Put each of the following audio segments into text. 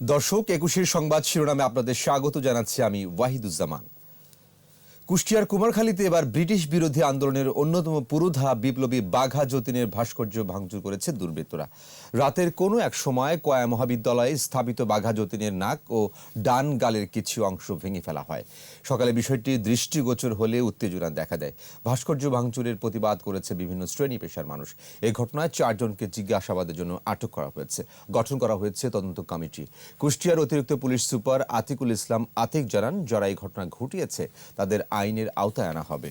দর্শক একুশের সংবাদ শিরোনামে আপনাদের স্বাগত জানাচ্ছি আমি ওয়াহিদুজ্জামান। কুষ্টিয়ার কুমারখালীতে এবার ব্রিটিশ বিরোধী আন্দোলনের অন্যতম পুরোধা বিপ্লবী বাঘা যতীনের ভাস্কর্য ভাঙচুর করেছে দুর্বৃত্তরা। রাতের কোনো এক সময় কয়া মহাবিদ্যালয়ে স্থাপিত বাঘা যতীনের নাক ও ডান গালের কিছু অংশ ভেঙে ফেলা হয়। সকালে বিষয়টি দৃষ্টিগোচর হলে উত্তেজনা দেখা দেয়। ভাস্কর্য ভাঙচুরের প্রতিবাদ করেছে বিভিন্ন শ্রেণি পেশার মানুষ। এই ঘটনায় চারজনকে জিজ্ঞাসাবাদের জন্য আটক করা হয়েছে। গঠন করা হয়েছে তদন্ত কমিটি। কুষ্টিয়ার অতিরিক্ত পুলিশ সুপার আতিকুল ইসলাম আতিক জানান, যারা এই ঘটনা ঘটিয়েছে, তাদের আইনের আওতায় আনা হবে।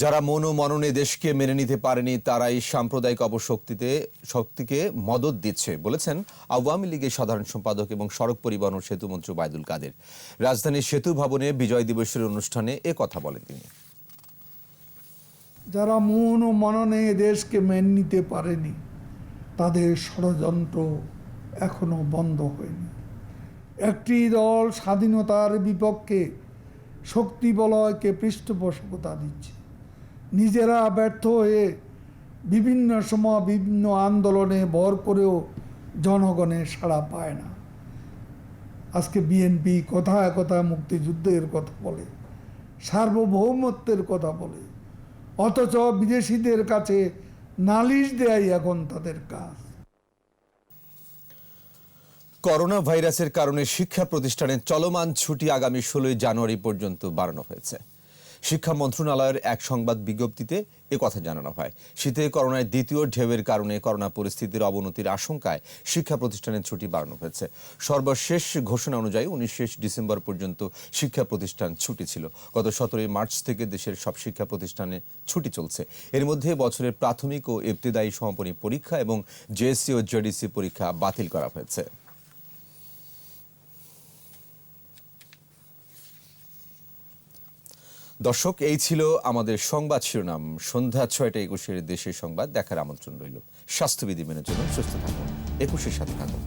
যারা মন ও মননে দেশকে মেনে নিতে পারেনি, তারাই সাম্প্রদায়িক অপশক্তিতে, শক্তিকে মদত দিচ্ছে বলেছেন আওয়ামী লীগের সাধারণ সম্পাদক এবং সড়ক পরিবহন ও সেতু মন্ত্রী বাইদুল কাদের। রাজধানীর সেতু ভবনে বিজয় দিবসের অনুষ্ঠানে এ কথা বলেন তিনি। যারা মন ও মননে দেশকে মেনে নিতে পারেনি, তাদের ষড়যন্ত্র এখনও বন্ধ হয়নি। একটি দল স্বাধীনতার বিপক্ষে শক্তি বলয়কে পৃষ্ঠপোষকতা দিচ্ছে। নিজেরা ব্যর্থ হয়ে বিভিন্ন সময় বিভিন্ন আন্দোলনে ভর করেও জনগণের সাড়া পায় না। আজকে বিএনপি কথায় কথা মুক্তিযুদ্ধের কথা বলে, সার্বভৌমত্বের কথা বলে, অথচ বিদেশিদের কাছে নালিশ দেয়াই এখন তাদের কাজ। করোনা ভাইরাসের কারণে শিক্ষা প্রতিষ্ঠানের চলমান ছুটি আগামী ষোলোই জানুয়ারি পর্যন্ত বাড়ানো হয়েছে। শিক্ষা মন্ত্রণালয়ের এক সংবাদ বিজ্ঞপ্তিতে কথা জানানো হয়। শীতে করোনায় দ্বিতীয় ঢেউয়ের কারণে করোনা পরিস্থিতির অবনতির আশঙ্কায় শিক্ষা প্রতিষ্ঠানের ছুটি বাড়ানো হয়েছে। সর্বশেষ ঘোষণা অনুযায়ী উনিশ ডিসেম্বর পর্যন্ত শিক্ষা প্রতিষ্ঠান ছুটি ছিল। গত সতেরোই মার্চ থেকে দেশের সব শিক্ষা প্রতিষ্ঠানে ছুটি চলছে। এর মধ্যে বছরের প্রাথমিক ও ইবতেদায়ী সমাপনী পরীক্ষা এবং জেএসসি ও জেডিসি পরীক্ষা বাতিল করা হয়েছে। দর্শক, এই ছিল আমাদের সংবাদ শিরোনাম। সন্ধ্যা ছয়টা একুশের দেশের সংবাদ, দেখার আমন্ত্রণ রইল। স্বাস্থ্যবিধি মেনে চলুন, সুস্থ থাকুন, একুশের সাথে থাকুন।